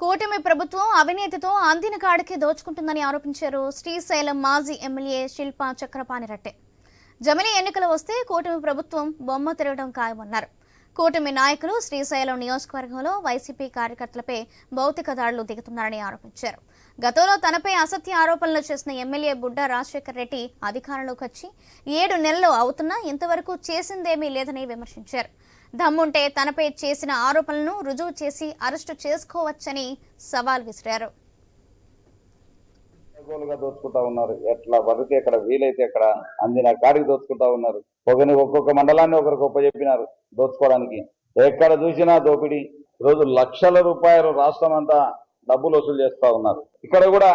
కూటమి ప్రభుత్వం అవినీతితో అందిన కాడికి దోచుకుంటుందని ఆరోపించారు శ్రీశైలం మాజీ ఎమ్మెల్యే శిల్పా చక్రపాణి రట్టే జమిలీ ఎన్నికలు వస్తే కూటమి ప్రభుత్వం బొమ్మ తిరగడం ఖాయమన్నారు. కూటమి నాయకులు శ్రీశైలం నియోజకవర్గంలో వైసీపీ కార్యకర్తలపై భౌతిక దాడులు దిగుతున్నారని ఆరోపించారు. గతంలో తనపై అసత్య ఆరోపణలు చేసిన ఎమ్మెల్యే బుడ్డా రాజశేఖర్ రెడ్డి అధికారంలోకి వచ్చి ఏడు నెలలు అవుతున్నా ఇంతవరకు చేసిందేమీ లేదని విమర్శించారు. దమ్ముంటే తనపై చేసిన ఆరోపణలను రుజువు చేసి అరెస్టు చేసుకోవచ్చని సవాల్ విసిరారు. గోలుగా దోచుకుంటా ఉన్నారు? ఎట్లా? బతికి ఎక్కడ? వీలైతే ఎక్కడ? అందిన కాడికి దోచుకుంటా ఉన్నారు. ఒకరిని ఒక్కొక్క మండలాన్ని ఒకరికి గొప్ప చెప్పినారు దోచుకోవడానికి. ఎక్కడ చూసినా దోపిడీ. రోజు లక్షల రూపాయలు రాష్ట్రం అంతా డబ్బులు వసూలు చేస్తా ఉన్నారు. ఇక్కడ కూడా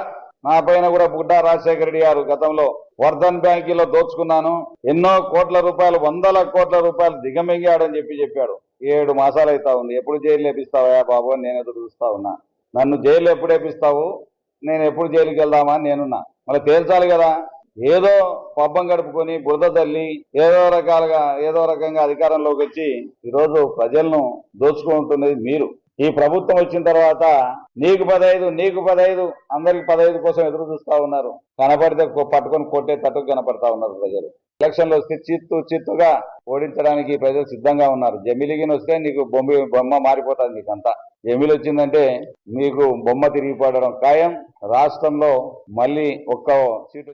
నా పైన కూడా బుడ్డా రాజశేఖర రెడ్డి గారు గతంలో వర్ధన్ బ్యాంకీలో దోచుకున్నాను. ఎన్నో కోట్ల రూపాయలు వందల కోట్ల రూపాయలు దిగమింగాడని చెప్పి చెప్పాడు. ఏడు మాసాలు అవుతా ఉంది. ఎప్పుడు జైలు వేపిస్తావా బాబు అని నేను ఎదురు చూస్తా ఉన్నా. నన్ను జైలు ఎప్పుడు వేపిస్తావు నేను ఎప్పుడు జైలుకి వెళ్దామా అని నేనున్నా. మళ్ళీ తేల్చాలి కదా. ఏదో పబ్బం గడుపుకొని బురద తల్లి ఏదో రకాలుగా ఏదో రకంగా అధికారంలోకి వచ్చి ఈరోజు ప్రజలను దోచుకుంటున్నది మీరు. ఈ ప్రభుత్వం వచ్చిన తర్వాత నీకు పదహైదు నీకు పదహైదు అందరికి పదహైదు కోసం ఎదురు చూస్తా ఉన్నారు. కనపడితే పట్టుకొని కొట్టే తట్టుకు కనపడతా ఉన్నారు ప్రజలు. ఎలక్షన్లో వస్తే చిత్తు చిత్తుగా ఓడించడానికి ప్రజలు సిద్ధంగా ఉన్నారు. జమిలిగిన వస్తే నీకు బొమ్మ బొమ్మ మారిపోతుంది నీకంతా. జమిలి వచ్చిందంటే నీకు బొమ్మ తిరిగిపోవడం ఖాయం. రాష్ట్రంలో మళ్ళీ ఒక్క సీటు